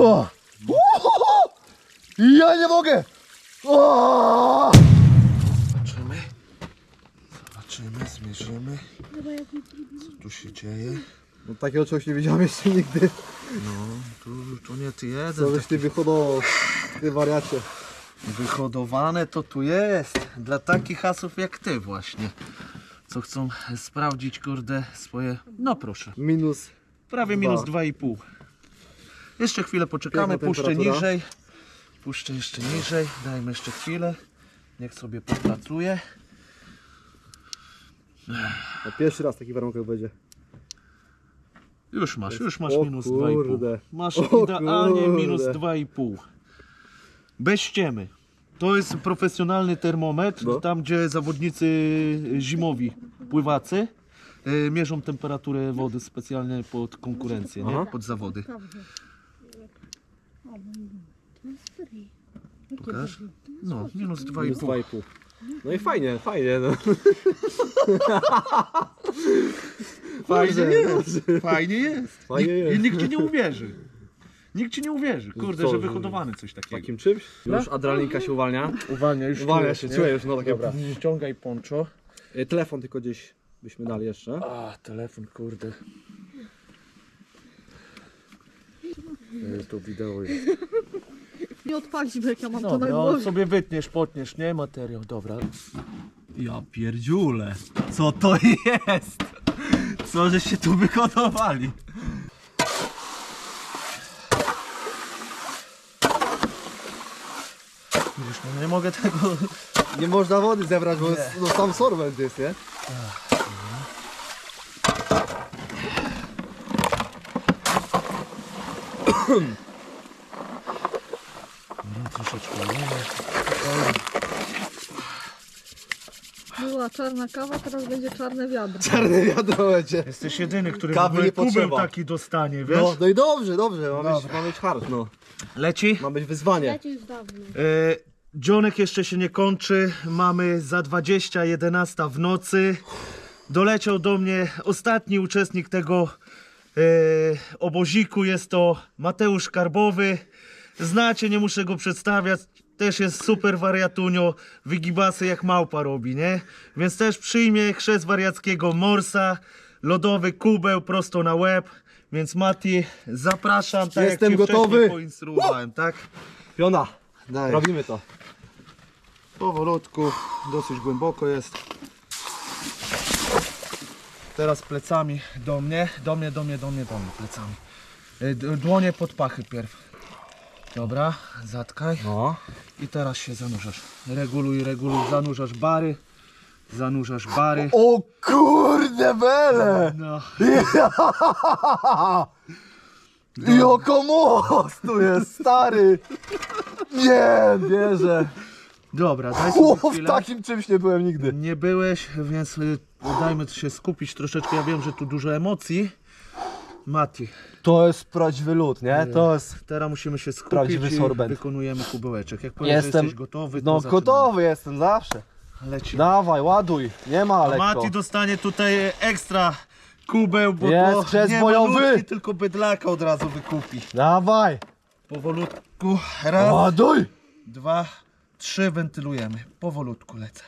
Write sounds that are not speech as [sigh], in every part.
O! Ja nie mogę! O! Zobaczymy. Zobaczymy, zmierzymy. Co tu się dzieje? No takiego czegoś nie widziałem jeszcze nigdy. No, tu, tu nie ty jeden. Co byś ty wyhodował, ty wariacie. Wyhodowane to tu jest. Dla takich asów jak ty właśnie. Co chcą sprawdzić, kurde, swoje... No proszę. Minus. Prawie Dwa. minus 2,5. Jeszcze chwilę poczekamy, Piękna puszczę temperatura. niżej. Puszczę jeszcze niżej, dajmy jeszcze chwilę. Niech sobie popracuje. No pierwszy raz taki warunek będzie. Już masz, już masz O minus kurde. 2,5. Masz O idealnie kurde. minus 2,5. Bez ściemy. To jest profesjonalny termometr, No. tam gdzie zawodnicy zimowi, pływacy, y, mierzą temperaturę wody specjalnie pod konkurencję, nie? Aha. pod zawody. Pokaż. No, minus Minus 2,5. 2,5. No i fajnie, fajnie. No. [laughs] Fajnie jest, fajnie jest. Fajnie Nikt, jest. I nikt ci nie uwierzy. Nikt ci nie uwierzy, kurde, Co, że że- wyhodowany coś takiego. Takim czymś? Już adrenalinka się uwalnia. Uwalnia, już Uwalnia się, czuję już, no takie- Dobra, ściągaj poncho. E, Telefon tylko gdzieś byśmy dali jeszcze. A, telefon, kurde. E, To wideo jest. [laughs] Nie odpaliśmy, jak ja mam to na Dobra, głowie. sobie wytniesz, potniesz, nie? Materiał, dobra. Ja pierdziule. Co to [laughs] jest? Co żeście tu wyhodowali? Widzisz, no nie mogę tego... Nie można wody zebrać, bo jest, no, sam sorbent jest, nie? No, troszeczkę. Była czarna kawa, teraz będzie czarne wiadro. Czarne wiadro będzie. Jesteś jedyny, który Kawy ogóle nie potrzeba. taki dostanie, wiesz? No, no i dobrze, dobrze, ma być, ma być hard, no. Leci? Ma być wyzwanie. już dawno. E, Dzionek jeszcze się nie kończy. Mamy za 20, 11 w nocy. Doleciał do mnie ostatni uczestnik tego oboziku. Jest to Mateusz Karbowy. Znacie, nie muszę go przedstawiać. Też jest super wariatunio. Wygibasy jak małpa robi, nie? Więc też przyjmie chrzest wariackiego morsa. Lodowy kubeł prosto na łeb. Więc Mati, zapraszam. Tak Jestem jak cię gotowy. wcześniej poinstruowałem, tak? Piona, Daj. robimy to. Powolutku, dosyć głęboko jest. Teraz plecami do mnie, do mnie, do mnie, do mnie, do mnie, plecami. D- Dłonie pod pachy pierw. Dobra, zatkaj. No. I teraz się zanurzasz. Reguluj, reguluj, zanurzasz bary. Zanurzasz bary. O kurde bele! No, [laughs] Joko most tu jest, stary! Nie, wierzę. dobra, daj O, sobie w chwilę. takim czymś nie byłem nigdy. Nie byłeś, więc y, dajmy się skupić troszeczkę. Ja wiem, że tu dużo emocji. Mati, To jest prawdziwy lód, nie? To jest... Teraz musimy się skupić Prawdziwy i wykonujemy kubełeczek. Jak powiesz, że Jestem- jesteś gotowy, to No zaczynamy. gotowy jestem zawsze. Leci. Dawaj, ładuj. Nie ma lekko. Mati dostanie tutaj ekstra kubeł, bo Jest to chrzest nie bojowy. malutki, tylko bydlaka od razu wykupi. Dawaj. Powolutku. Raz, Ładuj. dwa, trzy. Wentylujemy. Powolutku lecę.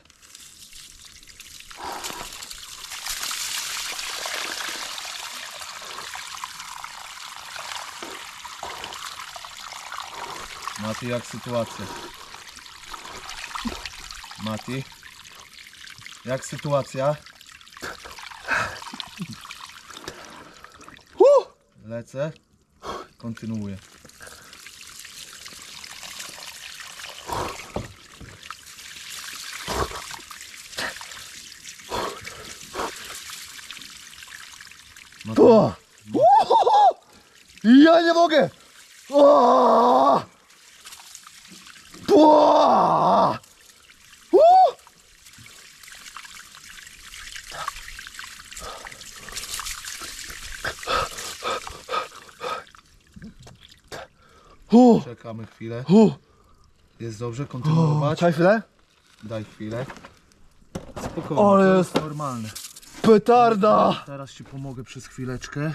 Mati, jak sytuacja? Mati? Jak sytuacja? Lecę. Kontynuuję. Mati, O. Uhoho! Ja nie mogę. O! U! U! Czekamy chwilę. U! Jest dobrze, kontynuować. Czekaj chwilę. Daj chwilę. Spokojnie, Ale to jest- jest normalne. Petarda. Teraz ci pomogę przez chwileczkę.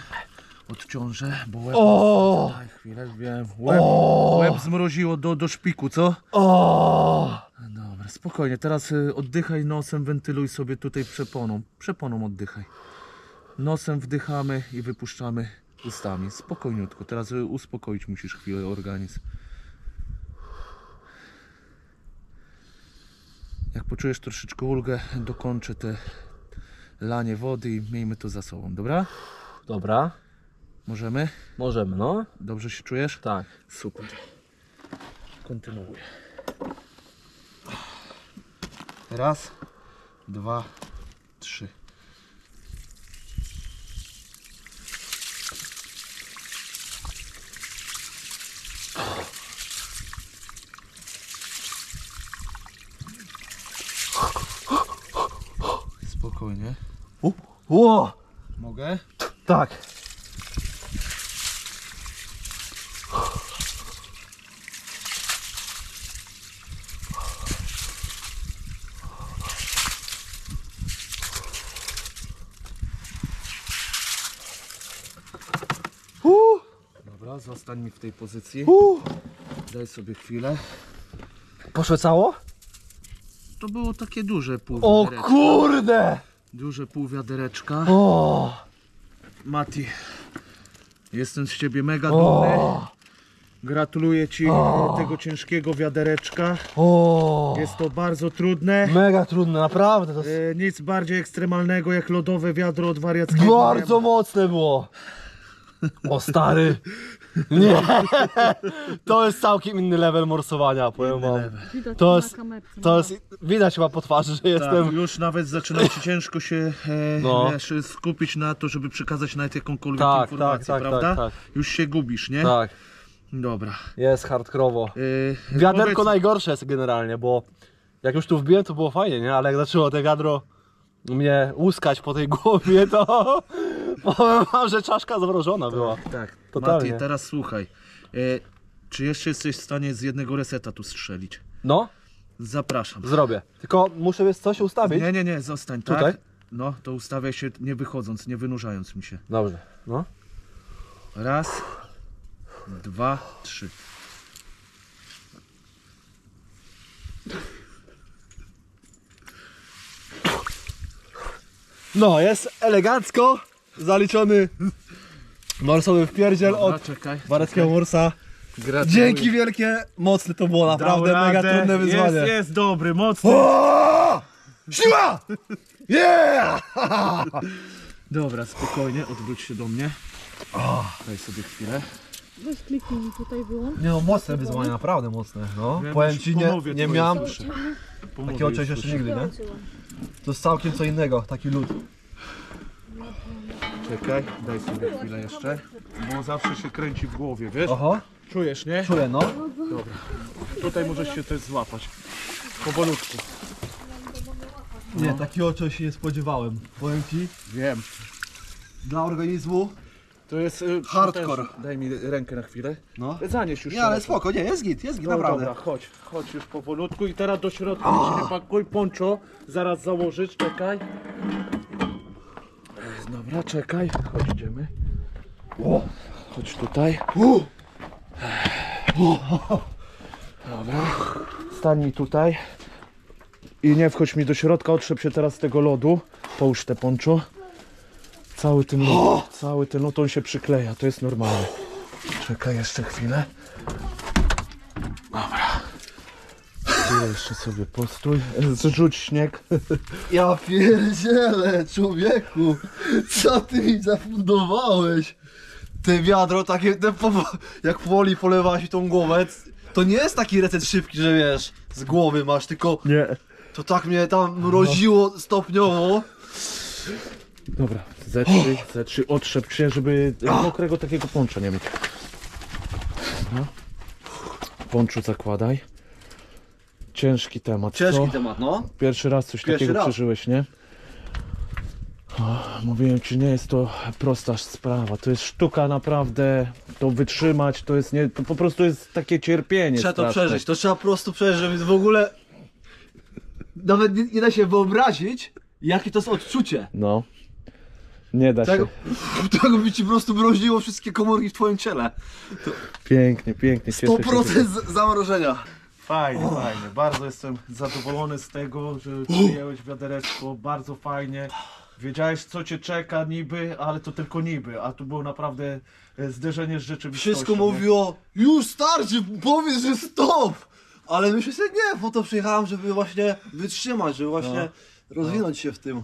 Odciążę, bo łeb... O! Daj chwilę, wiem. Łeb, O! łeb zmroziło do, do szpiku, co? O! Dobra, spokojnie. Teraz y, oddychaj nosem, wentyluj sobie tutaj przeponą. Przeponą oddychaj. Nosem wdychamy i wypuszczamy ustami. Spokojniutko. Teraz y, uspokoić musisz chwilę organizm. Jak poczujesz troszeczkę ulgę, dokończę te lanie wody i miejmy to za sobą, dobra? Dobra, Możemy? możemy, no. Dobrze się czujesz? Tak. Super. Kontynuuję. Raz, dwa, trzy. Spokojnie. Ło! Mogę? Tak. Uh, Dobra, zostań mi w tej pozycji. uh. Daj sobie chwilę. Poszwecało? To było takie duże pół O wiadereczka. kurde! Duże pół wiadereczka. O! Mati, jestem z ciebie mega dumny. O! Gratuluję ci O. tego ciężkiego wiadereczka. O! Jest to bardzo trudne. Mega trudne, naprawdę. To jest... E, nic bardziej ekstremalnego jak lodowe wiadro od wariackiego. Bardzo nie ma. mocne było. O stary. Nie. To jest całkiem inny level morsowania, powiem wam. Widać To na jest- kamerce. To jest, widać chyba po twarzy, że Tak, jestem... już nawet zaczyna ci ciężko się e, No. wiesz, skupić na to, żeby przekazać nawet jakąkolwiek Tak, informację, tak, tak, prawda? tak, Już się gubisz, nie? Tak, Dobra. jest hardkorowo. E, Wiaderko powiedz- najgorsze jest generalnie, bo jak już tu wbiłem, to było fajnie, nie? Ale jak zaczęło te wiadro mnie łuskać po tej głowie, to [laughs] powiem wam, że czaszka zamrożona była. Tak, Totalnie. Mati, teraz słuchaj. E, czy jeszcze jesteś w stanie z jednego reseta tu strzelić? No, Zapraszam. zrobię. Tylko muszę wiesz, coś ustawić. Nie, nie, nie, zostań, tak? Tutaj? No, to ustawiaj się nie wychodząc, nie wynurzając mi się. Dobrze, no. Raz, dwa, trzy. No, jest elegancko zaliczony morsowy wpierdziel Dobra, od czekaj. Wareckiego Morsa. Gratuluję. Dzięki wielkie, mocne to było, naprawdę Dał mega radę. trudne wyzwanie. Jest, jest dobry, mocny. O! Siła! Yeah! [laughs] Dobra, spokojnie, odwróć się do mnie. Daj sobie chwilę. Weź kliknij mi tutaj wyłącz. Nie no, mocne wyzwanie, naprawdę mocne. No. Wiem, Powiem już ci, nie, pomówię nie twoje miałem. Pomówię takiego już czegoś jeszcze nigdy, nie? To jest całkiem co innego, taki lód. Czekaj, daj sobie chwilę jeszcze. Bo zawsze się kręci w głowie, wiesz? Oho, Czujesz, nie? czuję no. Dobra. Tutaj możesz się też złapać. Powolutku. Nie, takiego czegoś się nie spodziewałem. Powiem ci, Wiem. dla organizmu. To jest y, Hardcore. potężne. Daj mi rękę na chwilę. No. Zanieś już Nie, ale telefon. spoko, nie, jest git, jest git, No naprawdę. dobra, chodź, chodź już powolutku i teraz do środka oh. się pakuj, poncho, zaraz założyć, czekaj. Dobra, czekaj, chodź, idziemy. O, chodź tutaj. Dobra, stań mi tutaj. I nie wchodź mi do środka, otrzep się teraz z tego lodu. Połóż te poncho. Cały ten lód, cały ten lód, on się przykleja, to jest normalne. Czekaj jeszcze chwilę. Chwilę jeszcze sobie postój. Zrzuć śnieg. Ja pierdzielę, człowieku! Co ty mi zafundowałeś? Te wiadro takie, te powo- jak powoli polewa się tą głowę, to nie jest taki recept szybki, że wiesz, z głowy masz, tylko Nie. to tak mnie tam mroziło stopniowo. Dobra, zetrzyj, zetrzyj, otrzep się, żeby mokrego takiego poncza nie mieć. Dobra. Ponczu zakładaj. Ciężki temat, Ciężki co? temat, no. Pierwszy raz coś Pierwszy takiego raz. przeżyłeś, nie? O, mówiłem ci, nie jest to prosta sprawa. To jest sztuka naprawdę. To wytrzymać, to jest nie. To po prostu jest takie cierpienie. Trzeba to straszne. przeżyć, to trzeba po prostu przeżyć, żeby w ogóle... Nawet nie, nie da się wyobrazić, jakie to jest odczucie. No. Nie da Tego, [laughs] tego by ci po prostu mroziło wszystkie komórki w twoim ciele. Pięknie, pięknie. cieszę się, że- 100% z- zamrożenia. Fajnie, fajnie. Bardzo jestem zadowolony z tego, że przyjęłeś wiadereczko. Bardzo fajnie. Wiedziałeś co cię czeka niby, ale to tylko niby, a tu było naprawdę e, zderzenie z rzeczywistością. Wszystko nie? mówiło, już starczy, powiedz, że stop! Ale myślę sobie, nie, po to przyjechałem, żeby właśnie wytrzymać, żeby właśnie rozwinąć się w tym.